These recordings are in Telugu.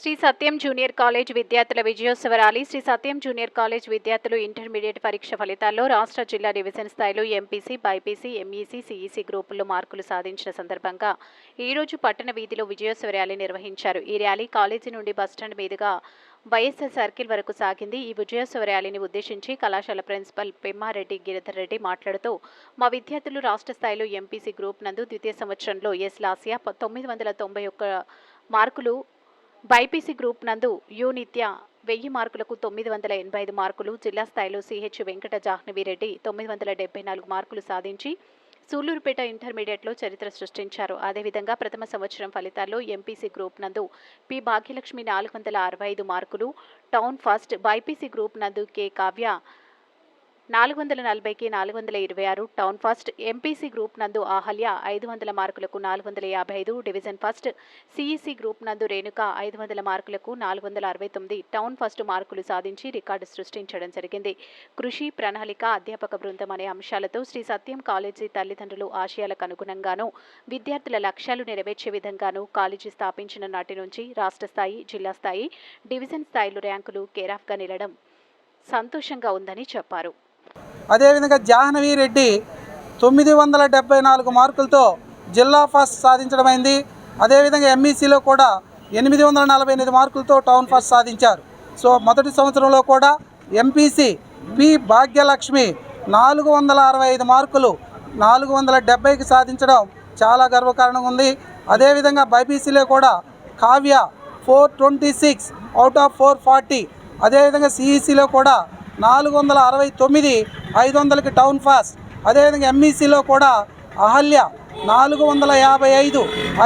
శ్రీ సత్యం జూనియర్ కాలేజ్ విద్యార్థుల విజయోత్సవ rally Sri Satyam junior college విద్యార్థులు ఇంటర్మీడియట్ పరీక్ష ఫలితాల్లో రాష్ట్ర జిల్లా డివిజన్ స్థాయిలో ఎంపీసీ బైపీసీ ఎంఈసీ సిఈసీ గ్రూపుల్లో మార్కులు సాధించిన సందర్భంగా ఈ రోజు పట్టణ వీధిలో విజయోత్సవ ర్యాలీ నిర్వహించారు. ఈ ర్యాలీ కాలేజీ నుండి బస్టాండ్ మీదుగా వైఎస్ఆర్ సర్కిల్ వరకు సాగింది. ఈ విజయోత్సవ ర్యాలీని ఉద్దేశించి కళాశాల ప్రిన్సిపల్ పెమ్మారెడ్డి గిరిధర్ రెడ్డి మాట్లాడుతూ మా విద్యార్థులు రాష్ట్ర స్థాయిలో ఎంపీసీ గ్రూప్ నందు ద్వితీయ సంవత్సరంలో ఎస్ లాసియా తొమ్మిది వందల తొంభై ఒక్క మార్కులు బైపీసీ గ్రూప్ నందు యూనిత్య వెయ్యి మార్కులకు తొమ్మిది వందల ఎనభై ఐదు మార్కులు జిల్లా స్థాయిలో సిహెచ్ వెంకట జాహ్నవిరెడ్డి తొమ్మిది వందల డెబ్బై నాలుగు మార్కులు సాధించి సూలూరుపేట ఇంటర్మీడియట్లో చరిత్ర సృష్టించారు. అదేవిధంగా ప్రథమ సంవత్సరం ఫలితాల్లో ఎంపీసీ గ్రూప్ నందు పి భాగ్యలక్ష్మి నాలుగు వందల అరవై ఐదు మార్కులు టౌన్ ఫస్ట్ బైపీసీ గ్రూప్ నందు కె కావ్య నాలుగు వందల నలభైకి నాలుగు వందల ఇరవై ఆరు టౌన్ ఫస్ట్ ఎంపీసీ గ్రూప్ నందు ఆహల్య ఐదు వందల మార్కులకు నాలుగు వందల యాభై ఐదు డివిజన్ ఫస్ట్ సిఈసి గ్రూప్ నందు రేణుక ఐదు వందల మార్కులకు నాలుగు వందల అరవై తొమ్మిది టౌన్ ఫస్ట్ మార్కులు సాధించి రికార్డు సృష్టించడం జరిగింది. కృషి ప్రణాళిక అధ్యాపక బృందం అనే అంశాలతో శ్రీ సత్యం కాలేజీ తల్లిదండ్రులు ఆశయాలకు అనుగుణంగానూ విద్యార్థుల లక్ష్యాలు నెరవేర్చే విధంగానూ కాలేజీ స్థాపించిన నాటి నుంచి రాష్ట్ర స్థాయి జిల్లా స్థాయి డివిజన్ స్థాయిలో ర్యాంకులు కేరాఫ్గా నిలడం సంతోషంగా ఉందని చెప్పారు. అదేవిధంగా జాహ్నవి రెడ్డి తొమ్మిది వందల డెబ్బై నాలుగు మార్కులతో జిల్లా ఫస్ట్ సాధించడమైంది. అదేవిధంగా ఎంఈసీలో కూడా ఎనిమిది వందల నలభై ఎనిమిది మార్కులతో టౌన్ ఫస్ట్ సాధించారు. సో మొదటి సంవత్సరంలో కూడా ఎంపీసీ పి భాగ్యలక్ష్మి నాలుగు వందల అరవై ఐదు మార్కులు నాలుగు వందల డెబ్బైకి సాధించడం చాలా గర్వకారణంగా ఉంది. అదేవిధంగా బైపీసీలో కూడా Kavya four twenty six out of four forty. అదేవిధంగా సిఈసిలో కూడా నాలుగు వందల అరవై తొమ్మిది ఐదు వందలకి టౌన్ ఫాస్ట్. అదేవిధంగా ఎంఈసీలో కూడా అహల్య నాలుగు వందల యాభై ఐదు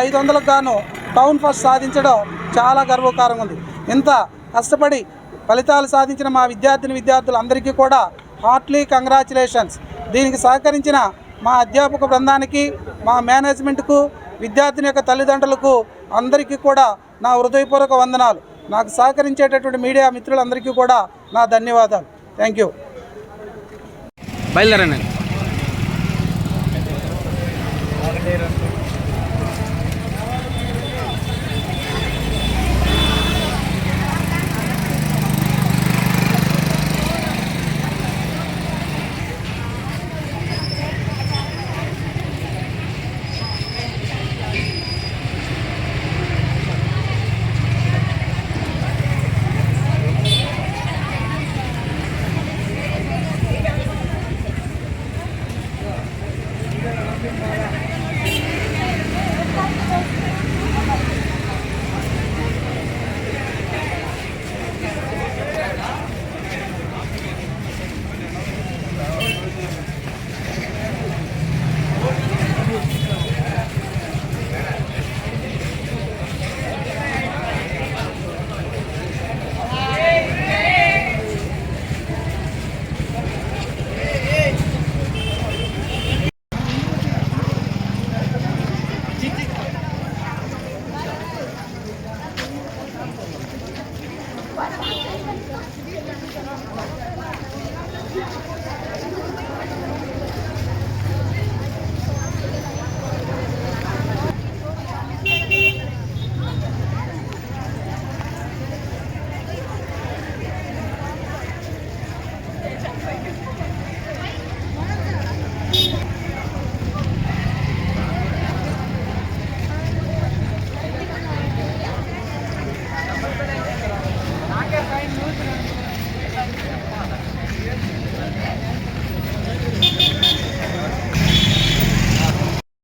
ఐదు వందలకు గాను టౌన్ ఫస్ట్ సాధించడం చాలా గర్వకారంగా ఉంది. ఇంత కష్టపడి ఫలితాలు సాధించిన మా విద్యార్థిని విద్యార్థులందరికీ కూడా హార్ట్లీ కంగ్రాచులేషన్స్. దీనికి సహకరించిన మా అధ్యాపక బృందానికి మా మేనేజ్మెంట్కు విద్యార్థిని యొక్క తల్లిదండ్రులకు అందరికీ కూడా నా హృదయపూర్వక వందనాలు. నాకు సహకరించేటటువంటి మీడియా మిత్రులందరికీ కూడా నా ధన్యవాదాలు. Thank you. బయలుదేరండి. Спасибо.